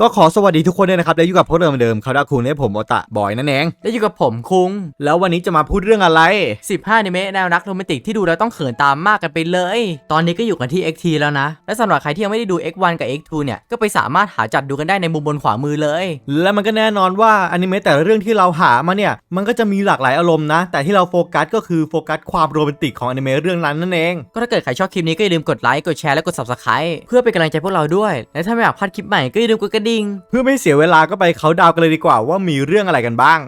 ก็ขอสวัสดีทุกคนด้วยนะครับ และอยู่กับพวกเราเหมือนเดิมคาราคุงและผมโอตะบอยนั่นเอง และอยู่กับผมคุง แล้ววันนี้จะมาพูดเรื่องอะไร 15อนิเมะแนวรักโรแมนติกที่ดูแล้วต้องเขินตามมากกันไปเลย ตอนนี้ก็อยู่กันที่ XT แล้วนะ และสำหรับใครที่ยังไม่ได้ดู X1 กับ X2 เนี่ย ก็ไปสามารถหาจัดดูกันได้ในมุมบนขวามือเลย และมันก็แน่นอนว่าอนิเมะแต่ละเรื่องที่เราหามาเนี่ย มันก็จะมีหลากหลายอารมณ์นะ แต่ที่เราโฟกัสก็คือโฟกัสความโรแมนติกของอนิเมะเรื่องนั้นนั่นเอง ก็ถ้าเกิดใครชอบคลิปนี้ก็อย่าลืมกดไลค์ กดแชร์ และกด Subscribe เพื่อเป็นกำลังใจพวกเราด้วย และถ้าไม่อยากพลาดคลิปใหม่ก็อย่าลืมกดกระดิ่ง เพื่อไม่เสียเวลาก็ไปเขาน์ดาวน์กันเลยดีกว่าว่ามีเรื่องอะไรกันบ้าง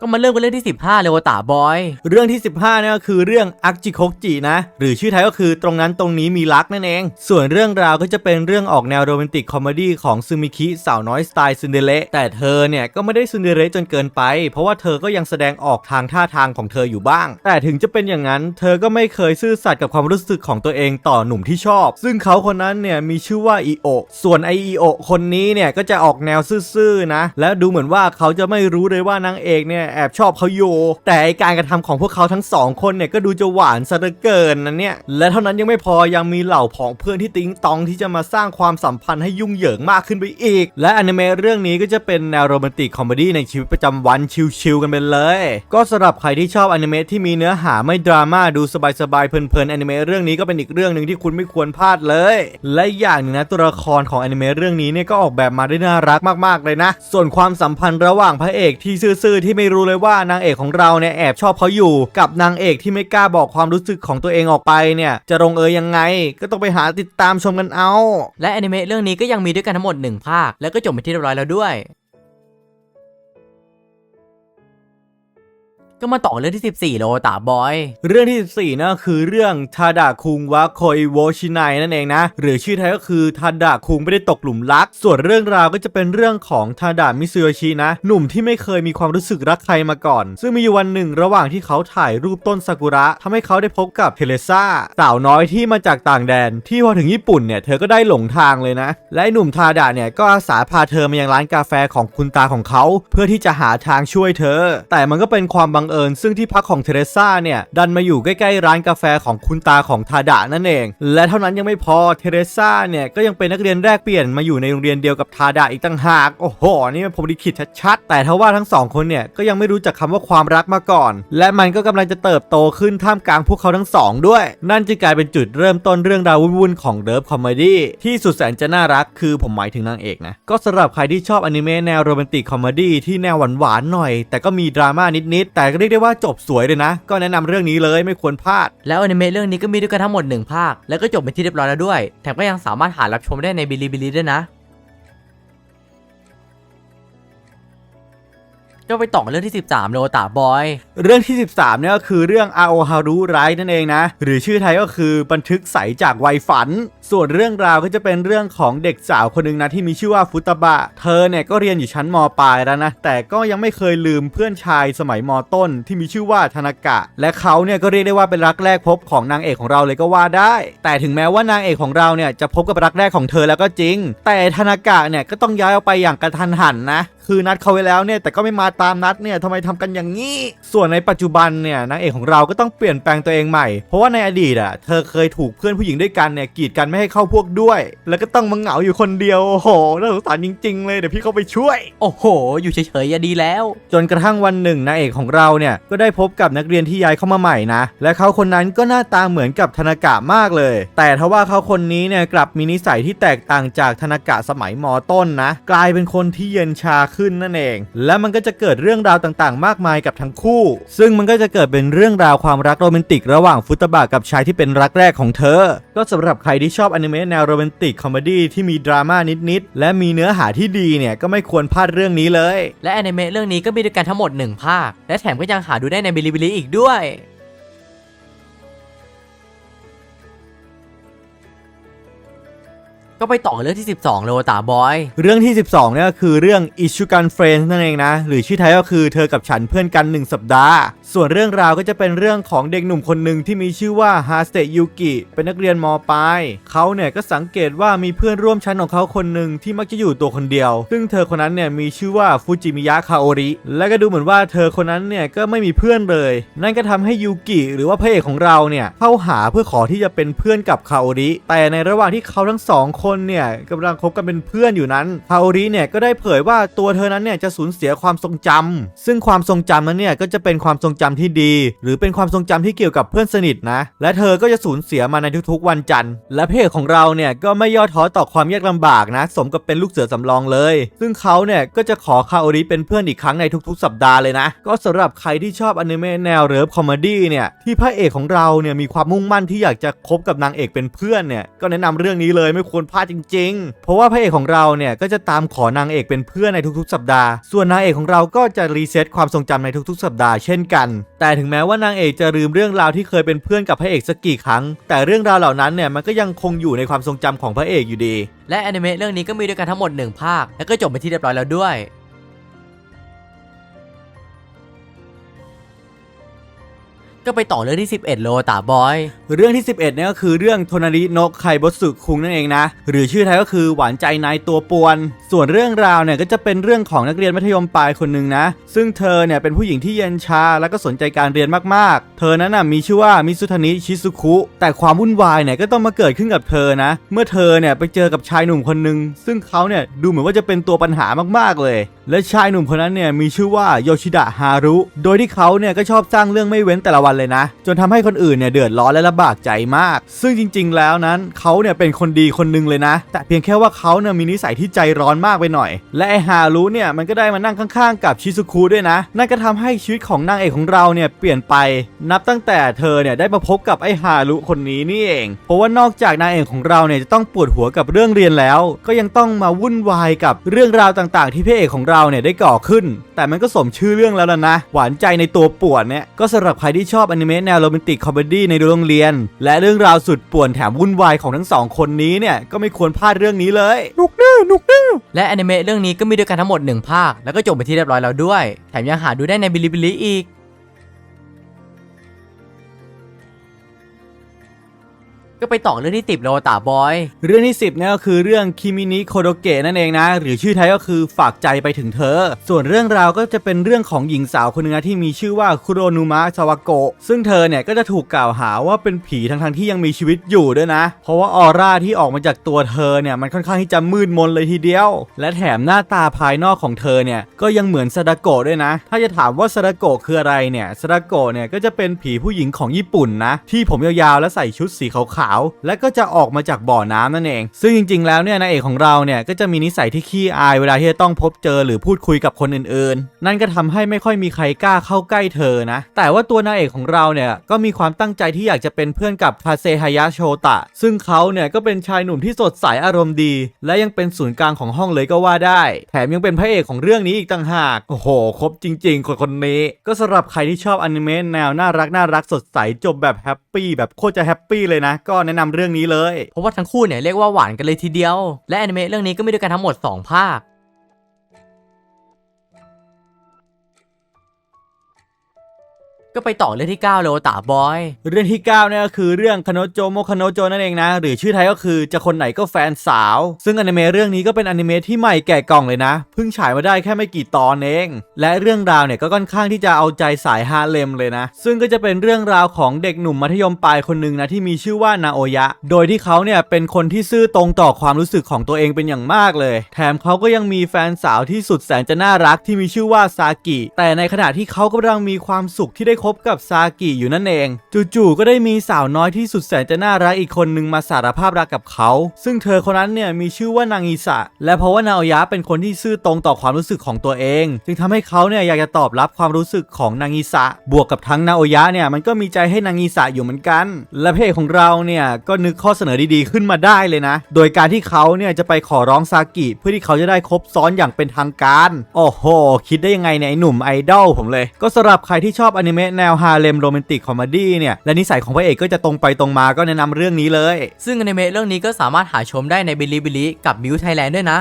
ก็มาเริ่มกันเรื่องที่ 15 เลยว่าตาบอย เรื่องที่ 15เนี่ยก็คือเรื่องอักจิโคกจินะ หรือชื่อไทยก็คือตรงนั้นตรงนี้มีรักนั่นเอง ส่วนเรื่องราวก็จะเป็นเรื่องออกแนวโรแมนติกคอมเมดี้ของซึมิคิสาวน้อยสไตล์ซินเดเลแต่เธอเนี่ยก็ไม่ได้ซินเดเลจนเกินไป เพราะว่าเธอก็ยังแสดงออกทางท่าทางของเธออยู่บ้าง แต่ถึงจะเป็นอย่างนั้น เธอก็ไม่เคยซื่อสัตย์กับความรู้สึกของตัวเองต่อหนุ่มที่ชอบ ซึ่งเขาคนนั้นเนี่ยมีชื่อว่าอีโอส่วนไออีโอคนนี้เนี่ยก็จะออกแนวซื่อๆนะ และดูเหมือนว่าเขาจะไม่รู้เลยว่านางเอกเนี่ยแอบชอบเขาอยู่ แต่การกระทำของพวกเขาทั้งสองคนเนี่ยก็ดูจะหวานซะเหลือเกินนะเนี่ย และเท่านั้นยังไม่พอยังมีเหล่าผองเพื่อนที่ติ้งตองที่จะมาสร้างความสัมพันธ์ให้ยุ่งเหยิงมากขึ้นไปอีก และอนิเมะเรื่องนี้ก็จะเป็นแนวโรแมนติกคอมเมดี้ในชีวิตประจำวันชิลๆกันไปเลย ก็สำหรับใครที่ชอบอนิเมะที่มีเนื้อหาไม่ดราม่าดูสบายๆเพลินๆอนิเมะเรื่องนี้ก็เป็นอีกเรื่องหนึ่งที่คุณไม่ควรพลาดเลย และอย่างหนึงนะตัวละครของอนิเมะเรื่องนี้เนี่ยก็ออกแบบมาได้น่ารักมากๆเลยนะ ส่วนความสัมพันธ์ระหว่างพระเอกที่ซื่อๆที่ไม่รู้เลยว่านางเอกของเราเนี่ยแอบชอบเขาอยู่ กับนางเอกที่ไม่กล้าบอกความรู้สึกของตัวเองออกไปเนี่ย จะลงเอยยังไง ก็ต้องไปหาติดตามชมกันเอา และอนิเมะเรื่องนี้ก็ยังมีด้วยกันทั้งหมด 1 ภาค แล้วก็จบไปที่เรียบร้อยแล้วด้วย ก็มาต่อเรื่องที่ 14 โลตาบอย เรื่องที่ 14นะคือเรื่องทาดะคุงวะโคยโวชินายนั่นเองนะ หรือชื่อไทยก็คือทาดะคุงไม่ได้ตกหลุมรัก ส่วนเรื่องราวก็จะเป็นเรื่องของทาดะมิซุโยชินะ หนุ่มที่ไม่เคยมีความรู้สึกรักใครมาก่อน ซึ่งมีอยู่วันหนึ่งระหว่างที่เขาถ่ายรูปต้นซากุระทำให้เขาได้พบกับเทเลซ่าสาวน้อยที่มาจากต่างแดน ที่พอถึงญี่ปุ่นเนี่ยเธอก็ได้หลงทางเลยนะ และหนุ่มทาดะเนี่ยก็อาสาพาเธอมายังร้านกาแฟของคุณตาของเขา เพื่อที่จะหาทางช่วยเธอ แต่มันก็เป็นความบังเอิญ ซึ่งที่พักของเทเรซ่าเนี่ย ดันมาอยู่ใกล้ๆร้านกาแฟของคุณตาของทาดะนั่นเอง และเท่านั้นยังไม่พอเทเรซ่าเนี่ยก็ยังเป็นนักเรียนแรกเปลี่ยนมาอยู่ในโรงเรียนเดียวกับทาดะอีกต่างหาก โอ้โห นี่มันผมลิขิตชัดๆ แต่ทว่าทั้งสองคนเนี่ยก็ยังไม่รู้จักคำว่าความรักมาก่อน และมันก็กำลังจะเติบโตขึ้นท่ามกลางพวกเขาทั้งสองด้วย นั่นจึงกลายเป็นจุดเริ่มต้นเรื่องราววุ่นๆของเดิฟคอมเมดี้ที่สุดแสนจะน่ารักคือผมหมายถึงนางเอกนะก็สำหรับใครที่ชอบอนิเมะแนวโรแมนติกคอมเมดี้ที่แนวหวานๆหน่อย แต่ก็มีดราม่านิดๆแต่เรียกได้ว่าจบสวยเลยนะ ก็แนะนำเรื่องนี้เลยไม่ควรพลาด แล้วอนิเมะเรื่องนี้ก็มีด้วยกันทั้งหมด 1 ภาค แล้วก็จบเป็นที่เรียบร้อยแล้วด้วย แถมก็ยังสามารถหารับชมได้ในบิลิบิลิด้วยนะ ก็ไปต่อเรื่องที่ 13โลตาบอย เรื่องที่ 13เนี่ยก็คือเรื่องอาโอฮารุไรนั่นเองนะ หรือชื่อไทยก็คือบันทึกใสจากวัยฝัน ส่วนเรื่องราวก็จะเป็นเรื่องของเด็กสาวคนหนึ่งนะที่มีชื่อว่าฟุตบะ เธอเนี่ยก็เรียนอยู่ชั้นมปลายแล้วนะ แต่ก็ยังไม่เคยลืมเพื่อนชายสมัยมต้น ที่มีชื่อว่าธนากะ และเขาเนี่ยก็เรียกได้ว่าเป็นรักแรกพบของนางเอกของเราเลยก็ว่าได้ แต่ถึงแม้ว่านางเอกของเราเนี่ยจะพบกับรักแรกของเธอแล้วก็จริง แต่ธนากะเนี่ยก็ต้องย้ายออกไปอย่างกระทันหันนะ คือนัดเขาไว้แล้วเนี่ยแต่ก็ไม่มาตามนัดเนี่ยทำไมทำกันอย่างนี้ ส่วนในปัจจุบันเนี่ยนางเอกของเราก็ต้องเปลี่ยนแปลงตัวเองใหม่ เพราะว่าในอดีตอะเธอเคยถูกเพื่อนผู้หญิงด้วยกันเนี่ยกีดกันไม่ให้เข้าพวกด้วย แล้วก็ต้องมาเหงาอยู่คนเดียวโอ้โหน่าสงสารจริง ๆ เลยเดี๋ยวพี่เข้าไปช่วย โอ้โห อยู่เฉยๆอย่าดีแล้ว จนกระทั่งวันหนึ่งนางเอกของเราเนี่ยก็ได้พบกับนักเรียนที่ย้ายเข้ามาใหม่นะและเขาคนนั้นก็หน้าตาเหมือนกับธนากะมากเลย แต่ทว่าเขาคนนี้เนี่ยกลับมีนิสัยที่แตกต่างจากธนากะสมัยมต้นนะ กลายเป็นคนที่เย็นชาขึ้นนั่นเอง และมันก็จะเเกิดเรื่องราวต่างๆ มากมายกับทั้งคู่ ซึ่งมันก็จะเกิดเป็นเรื่องราวความรักโรแมนติกระหว่างฟุตบะกับชายที่เป็นรักแรกของเธอ ก็สำหรับใครที่ชอบอนิเมะแนวโรแมนติกคอมเมดี้ที่มีดราม่านิดๆ และมีเนื้อหาที่ดีเนี่ยก็ไม่ควรพลาดเรื่องนี้เลย และอนิเมะเรื่องนี้ก็มีด้วยกันทั้งหมด 1 ภาค และแถมก็ยังหาดูได้ในบิลิบิลิอีกด้วย ก็ไปต่อเรื่องที่ 12 เลยตาบอย เรื่องที่ 12เนี่ยก็คือเรื่อง i s h u g a n Friends นั่นเองนะ หรือชื่อไทยก็คือเธอกับฉันเพื่อนกัน 1 สัปดาห์ ส่วนเรื่องราวก็จะเป็นเรื่องของเด็กหนุ่มคนหนึ่งที่มีชื่อว่าฮาสเตยูกิเป็นนักเรียนมปลายเขาเนี่ยก็สังเกตว่ามีเพื่อนร่วมชั้นของเขาคนหนึ่งที่มักจะอยู่ตัวคนเดียว ซึ่งเธอคนนั้นเนี่ยมีชื่อว่าฟูจิมิยะคาโอริ และก็ดูเหมือนว่าเธอคนนั้นเนี่ยก็ไม่มีเพื่อนเลย นั่นก็ทำให้ยูกิหรือว่าพระเอกของเราเนี่ยเข้าหาเพื่อขอที่จะเป็นเพื่อนกับคาโอริแต่ในระหว่างที่เขาทั้งสองคนเนี่ยกำลังคบกันเป็นเพื่อนอยู่นั้นคาโอริเนี่ยก็ได้เผยว่าตัวเธอนั้นเนี่ยจะสูญเสียความทรงจำซึ่งความทรงจำนั้นเนี่ยก็จะเป็นความทรงจำที่ดี หรือเป็นความทรงจำที่เกี่ยวกับเพื่อนสนิทนะ และเธอก็จะสูญเสียมาในทุกๆวันจันทร์ และเอกของเราเนี่ยก็ไม่ย่อท้อต่อความยากลำบากนะ สมกับเป็นลูกเสือสำรองเลย ซึ่งเขาเนี่ยก็จะขอคาโอริเป็นเพื่อนอีกครั้งในทุกๆ สัปดาห์เลยนะ ก็สำหรับใครที่ชอบอนิเมะแนวเริฟคอมเมดี้เนี่ยที่พระเอกของเราเนี่ยมีความมุ่งมั่นที่อยากจะคบกับนางเอกเป็นเพื่อนเนี่ยก็แนะนำเรื่องนี้เลยไม่ควรพลาดจริง ๆ เพราะว่าพระเอกของเราเนี่ยก็จะตามขอนางเอกเป็นเพื่อนในทุกๆ สัปดาห์ ส่วนนางเอกของเราก็จะรีเซ็ตความทรงจำในทุกๆ สัปดาห์เช่นกัน แต่ถึงแม้ว่านางเอกจะลืมเรื่องราวที่เคยเป็นเพื่อนกับพระเอกสักกี่ครั้ง แต่เรื่องราวเหล่านั้นเนี่ยมันก็ยังคงอยู่ในความทรงจำของพระเอกอยู่ดี และแอนิเมะเรื่องนี้ก็มีด้วยกันทั้งหมด 1 ภาค และก็จบไปที่เรียบร้อยแล้วด้วย ก็ไปต่อเรื่องที่ 11โลตาบอย เรื่องที่ 11เนี่ยก็คือเรื่องโทนาริโนะไคบสึคุงนั่นเองนะ หรือชื่อไทยก็คือหวานใจนายตัวปวน ส่วนเรื่องราวเนี่ยก็จะเป็นเรื่องของนักเรียนมัธยมปลายคนหนึ่งนะ ซึ่งเธอเนี่ยเป็นผู้หญิงที่เย็นชาและก็สนใจการเรียนมากๆ เธอนั้นน่ะมีชื่อว่ามิซุทานิชิซุคุ แต่ความวุ่นวายเนี่ยก็ต้องมาเกิดขึ้นกับเธอนะ เมื่อเธอเนี่ยไปเจอกับชายหนุ่มคนหนึ่งซึ่งเขาเนี่ยดูเหมือนว่าจะเป็นตัวปัญหามากๆเลย และชายหนุ่มคนนั้นเนี่ยมีชื่อว่าโยชิดะฮารุ โดยที่เขาเนี่ยก็ชอบสร้างเรื่องไม่เว้นแต่ละวันเลยนะ จนทำให้คนอื่นเนี่ยเดือดร้อนและลำบากใจมาก ซึ่งจริง ๆ แล้วนั้นเขาเนี่ยเป็นคนดีคนหนึงเลยนะ แต่เพียงแค่ว่าเขาเนี่ยมีนิสัยที่ใจร้อนมากไปหน่อย และไอฮารุเนี่ยมันก็ได้มานั่งข้างๆ กับชิซุคุด้วยนะ นั่นก็ทำให้ชีวิตของนางเอกของเราเนี่ยเปลี่ยนไป นับตั้งแต่เธอเนี่ยได้มาพบกับไอฮารุคนนี้นี่เอง เพราะว่านอกจากนางเอกของเราเนี่ยจะต้องปวดหัวกับเรื่องเรียนแล้ว ก็ยังต้องมาวุ่นวายกับเรื่องราวต่างๆ ที่พระเอกของเราเนี่ยได้ก่อขึ้น แต่มันก็สมชื่อเรื่องแล้วล่ะนะ หวานใจในตัวปวนเนี่ยก็สำหรับใครที่ชอบอนิเมะแนวโรแมนติกคอมเมดี้ในโรงเรียน และเรื่องราวสุดป่วนแถมวุ่นวายของทั้งสองคนนี้เนี่ยก็ไม่ควรพลาดเรื่องนี้เลยนุกแน่นุกแน่และแอนิเมะเรื่องนี้ก็มีด้วยกันทั้งหมด 1 ภาค แล้วก็จบไปนที่เรียบร้อยแล้วด้วย แถมยังหาดูได้ในบิลิบิลิอีก ก็ไปต่อเรื่องที่ติบโลตาบอย เรื่องที่ 10เนี่ยก็คือเรื่องคิมินิโคโดเกะนั่นเองนะ หรือชื่อไทยก็คือฝากใจไปถึงเธอ ส่วนเรื่องราวก็จะเป็นเรื่องของหญิงสาวคนหนึ่งนะที่มีชื่อว่าคุโรนุมะซาวาโกะซึ่งเธอเนี่ยก็จะถูกกล่าวหาว่าเป็นผีทั้งๆที่ยังมีชีวิตอยู่ด้วยนะ เพราะว่าออร่าที่ออกมาจากตัวเธอเนี่ยมันค่อนข้างที่จะมืดมนเลยทีเดียว และแถมหน้าตาภายนอกของเธอเนี่ยก็ยังเหมือนซาดาโกะด้วยนะ ถ้าจะถามว่าซาดาโกะคืออะไรเนี่ยซาดาโกะเนี่ยก็จะเป็นผีผู้หญิงของญี่ปุ่นนะที่ผมยาวๆและใส่ชุดสีขาวและก็จะออกมาจากบ่อน้ำนั่นเอง ซึ่งจริง ๆ แล้วเนี่ยนางเอกของเราเนี่ยก็จะมีนิสัยที่ขี้อายเวลาที่จะต้องพบเจอหรือพูดคุยกับคนอื่นๆ นั่นก็ทำให้ไม่ค่อยมีใครกล้าเข้าใกล้เธอนะ แต่ว่าตัวนางเอกของเราเนี่ยก็มีความตั้งใจที่อยากจะเป็นเพื่อนกับคาเซฮายะโชตะ ซึ่งเขาเนี่ยก็เป็นชายหนุ่มที่สดใสอารมณ์ดี และยังเป็นศูนย์กลางของห้องเลยก็ว่าได้ แถมยังเป็นพระเอกของเรื่องนี้อีกต่างหาก โอ้โห ครบจริง ๆ คนคนนี้ ก็สำหรับใครที่ชอบอนิเมะแนวน่ารักน่ารักสดใสจบแบบแฮปปี้แบบโคตรจะแฮปปี้เลยนะก็แนะนำเรื่องนี้เลย เพราะว่าทั้งคู่เนี่ยเรียกว่าหวานกันเลยทีเดียว และแอนิเมะเรื่องนี้ก็มีด้วยกันทั้งหมด 2 ภาค ก็ไปต่อเรื่องที่9โลตาบอย เรื่องที่9เนี่ยก็คือเรื่องคโนโจโมคโนโจนั่นเองนะ หรือชื่อไทยก็คือจะคนไหนก็แฟนสาว ซึ่งอนิเมะเรื่องนี้ก็เป็นอนิเมะที่ใหม่แก่กล่องเลยนะ เพิ่งฉายมาได้แค่ไม่กี่ตอนเอง และเรื่องราวเนี่ยก็ค่อนข้างที่จะเอาใจสายฮาเลมเลยนะ ซึ่งก็จะเป็นเรื่องราวของเด็กหนุ่มมัธยมปลายคนหนึ่งนะที่มีชื่อว่านาโอยะ โดยที่เขาเนี่ยเป็นคนที่ซื่อตรงต่อความรู้สึกของตัวเองเป็นอย่างมากเลย แถมเขาก็ยังมีแฟนสาวที่สุดแสนจะน่ารักที่มีชื่อว่าซากิ แต่ในขณะที่เขากำลังมีความสุขที่ได้คบกับซากิอยู่นั่นเอง จู่ๆก็ได้มีสาวน้อยที่สุดแสนจะน่ารักอีกคนนึงมาสารภาพรักกับเขา ซึ่งเธอคนนั้นเนี่ยมีชื่อว่านางอิสะ และเพราะว่านาโอยะเป็นคนที่ซื่อตรงต่อความรู้สึกของตัวเอง จึงทำให้เขาเนี่ยอยากจะตอบรับความรู้สึกของนางอิสะ บวกกับทั้งนาโอยะเนี่ยมันก็มีใจให้นางอิสะอยู่เหมือนกัน และเอกของเราเนี่ยก็นึกข้อเสนอดีๆขึ้นมาได้เลยนะ โดยการที่เขาเนี่ยจะไปขอร้องซากิ เพื่อที่เขาจะได้คบซ้อนอย่างเป็นทางการ โอ้โห คิดได้ยังไงเนี่ยไอ้หนุ่มไอดอลผมเลย ก็สำหรับใครที่ชอบอนิเมะแนวฮาเลมโรแมนติกคอมดี้เนี่ยและนิสัยของพระเอกก็จะตรงไปตรงมาก็แนะนำเรื่องนี้เลย ซึ่งอนิเมะเรื่องนี้ก็สามารถหาชมได้ในบิลิบิลิกับมิวไทยแลนด์ด้วยนะ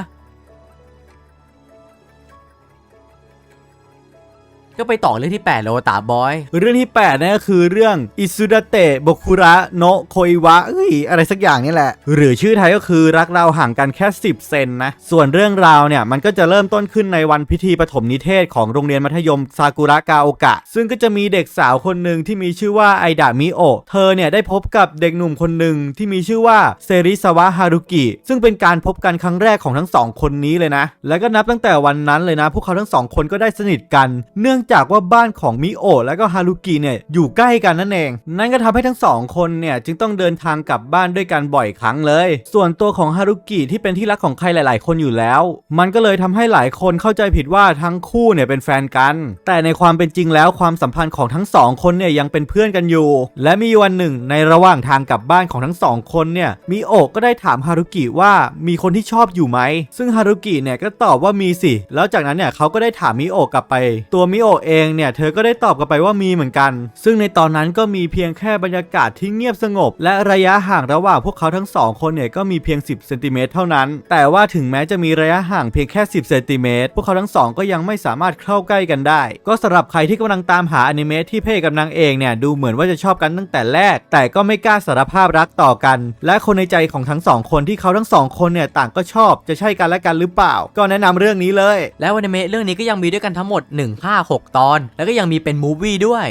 ก็ไปต่อเรื่องที่ 8 โลตาบอย เรื่องที่8นั่นก็คือเรื่องอิซุดาเตะบคุระโนะโคอิวะเอ้ยอะไรสักอย่างนี่แหละ หรือชื่อไทยก็คือรักเราห่างกันแค่ 10 เซนนะ ส่วนเรื่องราวเนี่ยมันก็จะเริ่มต้นขึ้นในวันพิธีปฐมนิเทศของโรงเรียนมัธยมซากุระกาโอกะ ซึ่งก็จะมีเด็กสาวคนหนึ่งที่มีชื่อว่าไอดะมิโอเธอเนี่ยได้พบกับเด็กหนุ่มคนหนึ่งที่มีชื่อว่าเซริสวะฮารุกิซึ่งเป็นการพบกันครั้งแรกของทั้งสองคนนี้เลยนะ แล้วก็นับตั้งแต่วันนั้นเลยนะ พวกเขาทั้งสองคนก็ได้สนิทกันเนื่องจากว่าบ้านของมิโอะและก็ฮารุกิเนี่ยอยู่ใกล้กันนั่นเอง นั่นก็ทำให้ทั้งสองคนเนี่ยจึงต้องเดินทางกลับบ้านด้วยกันบ่อยครั้งเลย ส่วนตัวของฮารุกิที่เป็นที่รักของใครหลาย ๆ คนอยู่แล้ว มันก็เลยทำให้หลายคนเข้าใจผิดว่าทั้งคู่เนี่ยเป็นแฟนกัน แต่ในความเป็นจริงแล้วความสัมพันธ์ของทั้งสองคนเนี่ยยังเป็นเพื่อนกันอยู่ และมีวันหนึ่งในระหว่างทางกลับบ้านของทั้งสองคนเนี่ยมิโอะก็ได้ถามฮารุกิว่ามีคนที่ชอบอยู่ไหม ซึ่งฮารุกิเนี่ยก็ตอบว่ามีสิ แล้วจากนั้นเนี่ยเขาก็ได้ถามมิโอะกลับไป ตัวมิโอะเองเนี่ยเธอก็ได้ตอบกลับไปว่ามีเหมือนกัน ซึ่งในตอนนั้นก็มีเพียงแค่บรรยากาศที่เงียบสงบ และระยะห่างระหว่างพวกเขาทั้งสองคนเนี่ยก็มีเพียง 10เซนติเมตรเท่านั้น แต่ว่าถึงแม้จะมีระยะห่างเพียงแค่ 10เซนติเมตรพวกเขาทั้งสองก็ยังไม่สามารถเข้าใกล้กันได้ ก็สำหรับใครที่กำลังตามหาอนิเมะที่เพศกับนางเอกเนี่ยดูเหมือนว่าจะชอบกันตั้งแต่แรก แต่ก็ไม่กล้าสารภาพรักต่อกัน และคนในใจของทั้งสองคนที่เขาทั้งสองคนเนี่ยต่างก็ชอบจะใช่กันและกันหรือเปล่า ก็แนะนำเรื่องนี้เลย แล้วอนิเมะเรื่องนี้ก็ยังมีด้วยกันทั้งหมด1ภาค6 ตอน แล้วก็ยังมีเป็นมูฟวี่ด้วย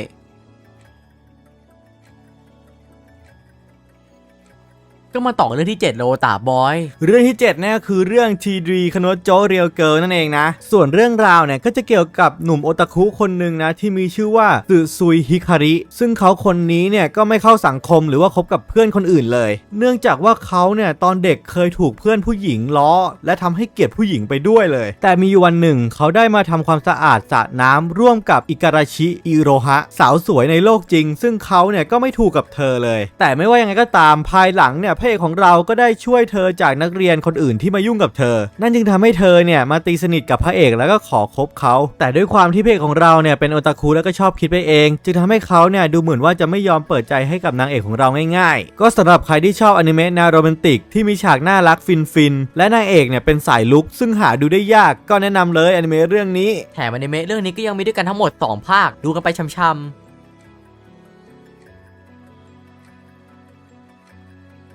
ก็มาต่อเรื่องที่ 7 โลตาบอย เรื่องที่7เนี่ยก็คือเรื่องทีดีคโนโจเรียลเกิร์นั่นเองนะ ส่วนเรื่องราวเนี่ยก็จะเกี่ยวกับหนุ่มโอตาคุคนหนึ่งนะที่มีชื่อว่าสึซุยฮิคาริ ซึ่งเขาคนนี้เนี่ยก็ไม่เข้าสังคมหรือว่าคบกับเพื่อนคนอื่นเลย เนื่องจากว่าเขาเนี่ยตอนเด็กเคยถูกเพื่อนผู้หญิงล้อ และทำให้เกลียดผู้หญิงไปด้วยเลย แต่มีวันหนึ่งเขาได้มาทำความสะอาดสระน้ำร่วมกับอิการาชิอิโรฮะสาวสวยในโลกจริง ซึ่งเขาเนี่ยก็ไม่ถูกกับเธอเลย แต่ไม่ว่ายังไงก็ตามภายหลังเนี่ยพระเอกของเราก็ได้ช่วยเธอจากนักเรียนคนอื่นที่มายุ่งกับเธอ นั่นจึงทำให้เธอเนี่ยมาตีสนิทกับพระเอกแล้วก็ขอคบเขา แต่ด้วยความที่พระเอกของเราเนี่ยเป็นโอตาคุแล้วก็ชอบคิดไปเอง จึงทำให้เขาเนี่ยดูเหมือนว่าจะไม่ยอมเปิดใจให้กับนางเอกของเราง่ายๆ ก็สำหรับใครที่ชอบอนิเมะแนวโรแมนติกที่มีฉากน่ารักฟินๆและนางเอกเนี่ยเป็นสายลุกซึ่งหาดูได้ยากก็แนะนำเลยอนิเมะเรื่องนี้แถมอนิเมะเรื่องนี้ก็ยังมีด้วยกันทั้งหมด 2 ภาคดูกันไปช้ำๆ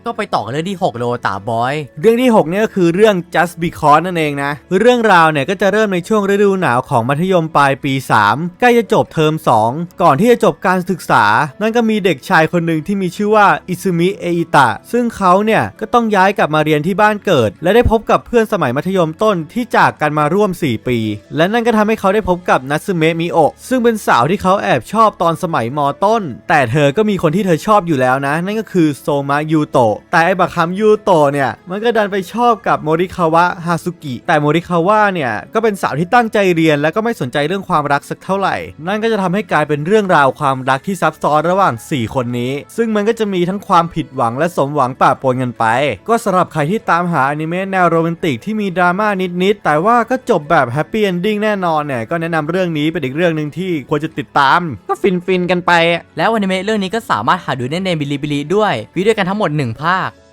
ก็ไปต่อกันเรื่องที่6โลตาบอย เรื่องที่6เนี่ยก็คือเรื่อง just because นั่นเองนะ เรื่องราวเนี่ยก็จะเริ่มในช่วงฤดูหนาวของมัธยมปลายปี 3 ใกล้จะจบเทอม 2 ก่อนที่จะจบการศึกษา นั่นก็มีเด็กชายคนหนึ่งที่มีชื่อว่าอิซึมิเออิตะ ซึ่งเขาเนี่ยก็ต้องย้ายกลับมาเรียนที่บ้านเกิด และได้พบกับเพื่อนสมัยมัธยมต้นที่จากกันมาร่วม 4 ปี และนั่นก็ทำให้เขาได้พบกับนัตสึเมะมิโอะซึ่งเป็นสาวที่เขาแอบชอบตอนสมัยมต้น แต่เธอก็มีคนที่เธอชอบอยู่แล้วนะ นั่นก็คือโซมะยูโตะแต่ไอ้บักคำยูโตะเนี่ยมันก็ดันไปชอบกับโมริคาวะฮาซุกิ แต่โมริคาวะเนี่ยก็เป็นสาวที่ตั้งใจเรียน และก็ไม่สนใจเรื่องความรักสักเท่าไหร่ นั่นก็จะทำให้กลายเป็นเรื่องราวความรักที่ซับซ้อนระหว่าง 4 คนนี้ ซึ่งมันก็จะมีทั้งความผิดหวังและสมหวังปะปนกันไป ก็สำหรับใครที่ตามหาอนิเมะแนวโรแมนติกที่มีดราม่านิดๆแต่ว่าก็จบแบบแฮปปี้เอนดิ้งแน่นอนเนี่ยก็แนะนำเรื่องนี้เป็นอีกเรื่องหนึ่งที่ควรจะติดตาม ก็ฟินๆกันไป แล้วอนิเมะเรื่องนี้ก็สามารถหาดูได้ในบิลิบิลิด้วยมีด้วยกันทั้งหมด1ภาค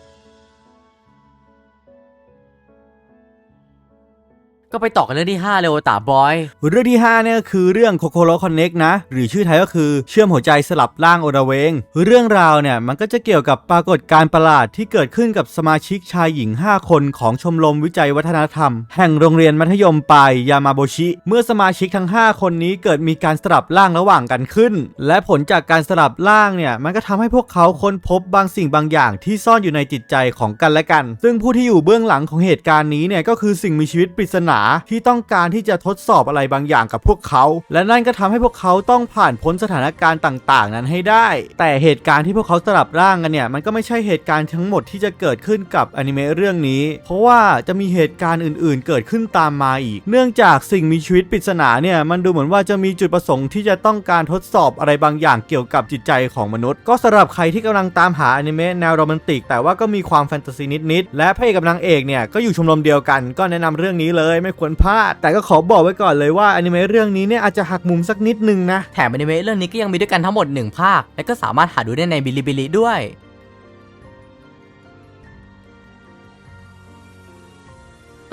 ก็ไปต่อกันเรื่องที่ 5 เลยโอตาบอย เรื่องที่ 5 เนี่ยก็คือเรื่อง Kokoro Connect นะ หรือชื่อไทยก็คือเชื่อมหัวใจสลับร่างโอราเวง เรื่องราวเนี่ยมันก็จะเกี่ยวกับปรากฏการณ์ประหลาดที่เกิดขึ้นกับสมาชิกชายหญิง 5 คนของชมรมวิจัยวัฒนธรรม แห่งโรงเรียนมัธยมปลายยามาโบชิ เมื่อสมาชิกทั้ง 5 คนนี้เกิดมีการสลับร่างระหว่างกันขึ้น และผลจากการสลับร่างเนี่ยมันก็ทำให้พวกเขาค้นพบบางสิ่งบางอย่างที่ซ่อนอยู่ในจิตใจของกันและกัน ซึ่งผู้ที่อยู่เบื้องหลังของเหตุการณ์นี้เนี่ยก็คือสิ่งมีชีวิตปริศนาที่ต้องการที่จะทดสอบอะไรบางอย่างกับพวกเขา และนั่นก็ทำให้พวกเขาต้องผ่านพ้นสถานการณ์ต่างๆ นั้นให้ได้ แต่เหตุการณ์ที่พวกเขาสลับร่างกันเนี่ยมันก็ไม่ใช่เหตุการณ์ทั้งหมดที่จะเกิดขึ้นกับอนิเมะเรื่องนี้ เพราะว่าจะมีเหตุการณ์อื่น ๆ เกิดขึ้นตามมาอีก เนื่องจากสิ่งมีชีวิตปริศนาเนี่ยมันดูเหมือนว่าจะมีจุดประสงค์ที่จะต้องการทดสอบอะไรบางอย่างเกี่ยวกับจิตใจของมนุษย์ ก็สำหรับใครที่กำลังตามหาอนิเมะแนวโรแมนติก แต่ว่าก็มีความแฟนตาซีนิดๆและพระเอกกับนางเอกเนี่ยก็อยู่ชมรมเดียวกัน ก็แนะนำเรื่องนี้เลยไม่ควรพลาด แต่ก็ขอบอกไว้ก่อนเลยว่าอนิเมะเรื่องนี้เนี่ยอาจจะหักมุมสักนิดนึงนะ แถมอนิเมะเรื่องนี้ก็ยังมีด้วยกันทั้งหมด 1 ภาค และก็สามารถหาดูได้ในบิลิบิลิด้วย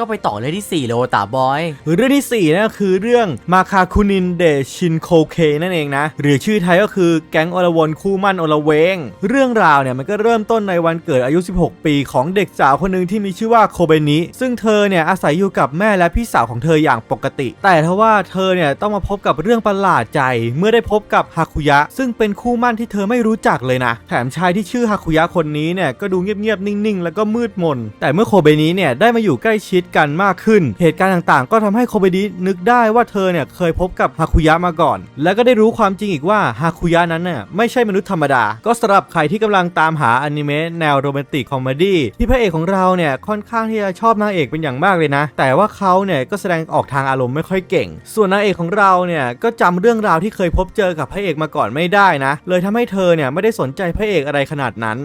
ก็ไปต่อเลยที่4โลตาบอย เรื่องที่ 4นะคือเรื่องมาคาคุนินเดชินโคเคนั่นเองนะ หรือชื่อไทยก็คือแก๊งอลวนคู่มั่นอลเวง เรื่องราวเนี่ยมันก็เริ่มต้นในวันเกิดอายุ 16 ปีของเด็กสาวคนหนึ่งที่มีชื่อว่าโคเบนิซึ่งเธอเนี่ยอาศัยอยู่กับแม่และพี่สาวของเธออย่างปกติ แต่ทว่าเธอเนี่ยต้องมาพบกับเรื่องประหลาดใจ เมื่อได้พบกับฮาคุยะ ซึ่งเป็นคู่มั่นที่เธอไม่รู้จักเลยนะ แถมชายที่ชื่อฮาคุยะคนนี้เนี่ยก็ดูเงียบๆนิ่งๆ แล้วก็มืดมน แต่เมื่อโคเบนิเนี่ยได้มาอยู่ใกล้ชิดกันมากขึ้น เหตุการณ์ต่างๆ ก็ทำให้โคเบนินึกได้ว่าเธอเนี่ยเคยพบกับฮาคุยะมาก่อน แล้วก็ได้รู้ความจริงอีกว่าฮาคุยะนั้นน่ะไม่ใช่มนุษย์ธรรมดา ก็สำหรับใครที่กำลังตามหาอนิเมะแนวโรแมนติกคอมเมดี้ที่พระเอกของเราเนี่ยค่อนข้างที่จะชอบนางเอกเป็นอย่างมากเลยนะ แต่ว่าเขาเนี่ยก็แสดงออกทางอารมณ์ไม่ค่อยเก่ง ส่วนนางเอกของเราเนี่ยก็จำเรื่องราวที่เคยพบเจอกับพระเอกมาก่อนไม่ได้นะ เลยทำให้เธอเนี่ยไม่ได้สนใจพระเอกอะไรขนาดนั้น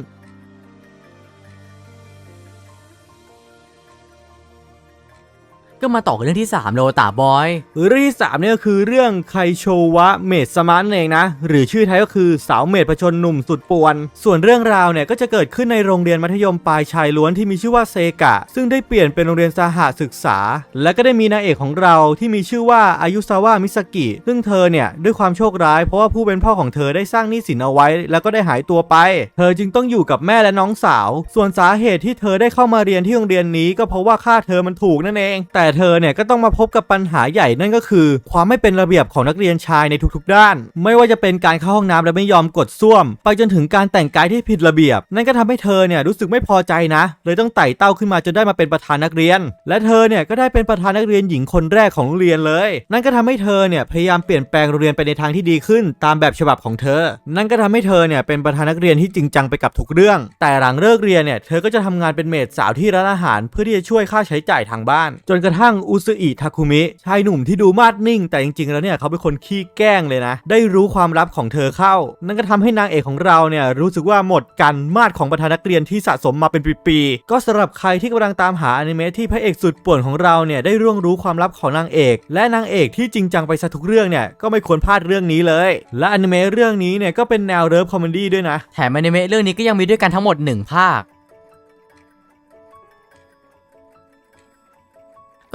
ก็มาต่อกันเรื่องที่3โลตาบอยเรื่องที่3เนี่ยก็คือเรื่องไคโชวะเมดสมานนเองนะ หรือชื่อไทยก็คือสาวเมดผชนหนุ่มสุดป่วน ส่วนเรื่องราวเนี่ยก็จะเกิดขึ้นในโรงเรียนมัธยมปลายชายล้วนที่มีชื่อว่าเซกะ ซึ่งได้เปลี่ยนเป็นโรงเรียนสหศึกษา และก็ได้มีนางเอกของเราที่มีชื่อว่าอายุซาวะมิสกิ ซึ่งเธอเนี่ยด้วยความโชคร้ายเพราะว่าผู้เป็นพ่อของเธอได้สร้างหนี้สินเอาไว้ แล้วก็ได้หายตัวไป เธอจึงต้องอยู่กับแม่และน้องสาว ส่วนสาเหตุที่เธอได้เข้ามาเรียนที่โรงเรียนนี้ ก็เพราะว่าค่าเทอมมันถูกนั่นเอง แต่เธอเนี่ยก็ต้องมาพบกับปัญหาใหญ่นั่นก็คือ ความไม่เป็นระเบียบของนักเรียนชายในทุกๆ ด้าน ไม่ว่าจะเป็นการเข้าห้องน้ำและไม่ยอมกดส้วม ไปจนถึงการแต่งกายที่ผิดระเบียบ นั่นก็ทำให้เธอเนี่ยรู้สึกไม่พอใจนะ เลยต้องไต่เต้าขึ้นมาจนได้มาเป็นประธานนักเรียน และเธอเนี่ยก็ได้เป็นประธานนักเรียนหญิงคนแรกของโรงเรียนเลย นั่นก็ทำให้เธอเนี่ยพยายามเปลี่ยนแปลงโรงเรียนไปในทางที่ดีขึ้น ตามแบบฉบับของเธอ นั่นก็ทำให้เธอเนี่ยเป็นประธานนักเรียนที่จริงจังไปกับทุกเรื่อง แต่หลังเลิกเรียนเนี่ยเธอก็จะทำงานเป็นเมดสาวที่ร้านอาหาร เพื่อที่จะช่วยค่าใช้จ่ายทางบ้าน จนกระทั่งอุซึอิทาคุมิชายหนุ่มที่ดูมาดนิ่ง แต่จริงๆแล้วเนี่ยเขาเป็นคนขี้แกล้งเลยนะ ได้รู้ความลับของเธอเข้า นั่นก็ทำให้นางเอกของเราเนี่ยรู้สึกว่าหมดกันมาดของประธานนักเรียนที่สะสมมาเป็นปีๆก็สำหรับใครที่กำลังตามหาอนิเมะที่พระเอกสุดป่วนของเราเนี่ยได้ร่วงรู้ความลับของนางเอก และนางเอกที่จริงจังไปซะทุกเรื่องเนี่ยก็ไม่ควรพลาดเรื่องนี้เลย และอนิเมะเรื่องนี้เนี่ยก็เป็นแนวเลิฟคอมเมดี้ด้วยนะแถมอนิเมะเรื่องนี้ก็ยังมีด้วยกันทั้งหมด 1 ภาค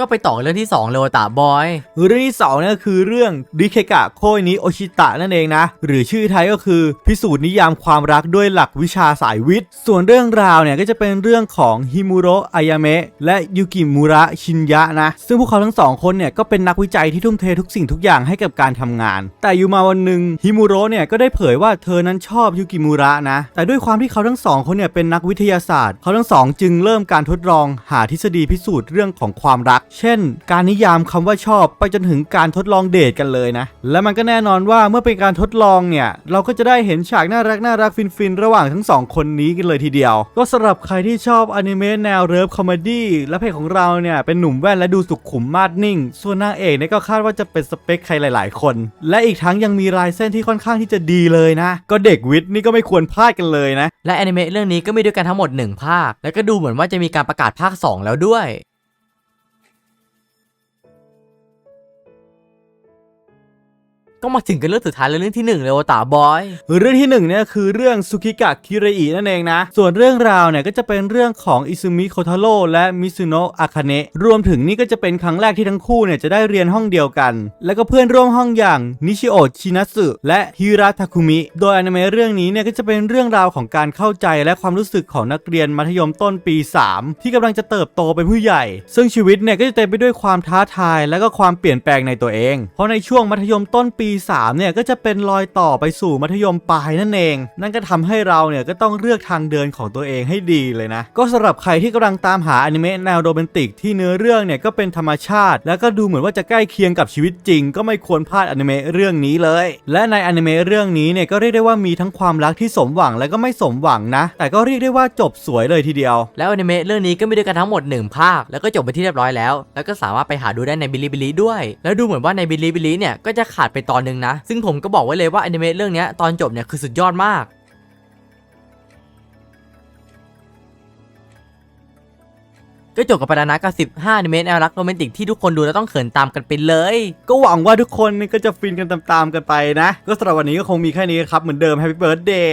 ก็ไปต่อเรื่องที่2โลยตาบอย เรื่องที่สองเนี่ยคือเรื่องดิเคกะโคยนิโอชิตะนั่นเองนะ หรือชื่อไทยก็คือพิสูจน์นิยามความรักด้วยหลักวิชาสายวิทย์ ส่วนเรื่องราวเนี่ยก็จะเป็นเรื่องของฮิมุโระอายาเมะและยุกิมุระชินยะนะ ซึ่งพวกเขาทั้งสองคนเนี่ยก็เป็นนักวิจัยที่ทุ่มเททุกสิ่งทุกอย่างให้กับการทำงาน แต่อยู่มาวันหนึ่งฮิมุโระเนี่ยก็ได้เผยว่าเธอนั้นชอบยุกิมุระนะ แต่ด้วยความที่เขาทั้งสองคนเนี่ยเป็นนักวิทยาศาสตร์ เขาทั้งสองจึงเริ่มการทดลองหาทฤษฎีพิสูจน์เรื่องของความรักเช่น การนิยามคำว่าชอบไปจนถึงการทดลองเดทกันเลยนะ และมันก็แน่นอนว่าเมื่อเป็นการทดลองเนี่ย เราก็จะได้เห็นฉากน่ารักน่ารักฟินๆ ระหว่างทั้งสองคนนี้กันเลยทีเดียว ก็สำหรับใครที่ชอบอนิเมะแนวเลิฟคอมเมดี้และเพลงของเราเนี่ย เป็นหนุ่มแว่นและดูสุขุมมาดนิ่ง ส่วนนางเอกเนี่ยก็คาดว่าจะเป็นสเปคใครหลาย ๆ คน และอีกทั้งยังมีลายเส้นที่ค่อนข้างที่จะดีเลยนะ ก็เด็กวิทย์นี่ก็ไม่ควรพลาดกันเลยนะ และอนิเมะเรื่องนี้ก็มีด้วยกันทั้งหมด 1 ภาค แล้วก็ดูเหมือนว่าจะมีการประกาศภาค 2 แล้วด้วย ก็มาถึงกันเรื่องสุดท้ายแล้วเรื่องที่1เลยโอตาบอย เรื่องที่หนึ่งเนี่ยคือเรื่องซุกิกะคิเรอินั่นเองนะ ส่วนเรื่องราวเนี่ยก็จะเป็นเรื่องของอิซุมิโคทาโร่และมิซุโนะอาคาเนะรวมถึงนี่ก็จะเป็นครั้งแรกที่ทั้งคู่เนี่ยจะได้เรียนห้องเดียวกัน แล้วก็เพื่อนร่วมห้องอย่างนิชิโอชินัสึและฮิระทาคุมิ โดยอนิเมะเรื่องนี้เนี่ยก็จะเป็นเรื่องราวของการเข้าใจและความรู้สึกของนักเรียนมัธยมต้นปี 3 ที่กำลังจะเติบโตเป็นผู้ใหญ่ ซึ่งชีวิตเนี่ยก็จะเต็มไปด้วยความท้าทาย และก็ความเปลี่ยนแปลงในตัวเอง เพราะในช่วงมัธยมต้นปี3เนี่ยก็จะเป็นรอยต่อไปสู่มัธยมปลายนั่นเอง นั่นก็ทำให้เราเนี่ยก็ต้องเลือกทางเดินของตัวเองให้ดีเลยนะ ก็สำหรับใครที่กำลังตามหาอนิเมะแนวโรแมนติกที่เนื้อเรื่องเนี่ยก็เป็นธรรมชาติ แล้วก็ดูเหมือนว่าจะใกล้เคียงกับชีวิตจริง ก็ไม่ควรพลาดอนิเมะเรื่องนี้เลย และในอนิเมะเรื่องนี้เนี่ยก็เรียกได้ว่ามีทั้งความรักที่สมหวังและก็ไม่สมหวังนะ แต่ก็เรียกได้ว่าจบสวยเลยทีเดียว แล้วอนิเมะเรื่องนี้ก็มีด้วยกันทั้งหมด 1 ภาค แล้วก็จบไปที่เรียบร้อยแล้ว แล้วก็สามารถไปหาดูได้ในบิลิบิลิด้วย แล้วดูเหมือนว่าในบิลิบิลิเนี่ยก็จะขาดไปตอนหนึงนะ ซึ่งผมก็บอกไว้เลยว่าอนิเมะเรื่องนี้ตอนจบเนี่ยคือสุดยอดมากก็จบกับปแล้วนะกับ15อนิเมะแนวรักโรแมนติกที่ทุกคนดูแล้วต้องเขินตามกันไปเลย ก็หวังว่าทุกคนนี่ก็จะฟินกันตามๆกันไปนะ ก็สำหรับวันนี้ก็คงมีแค่นี้ครับ เหมือนเดิม Happy Birthday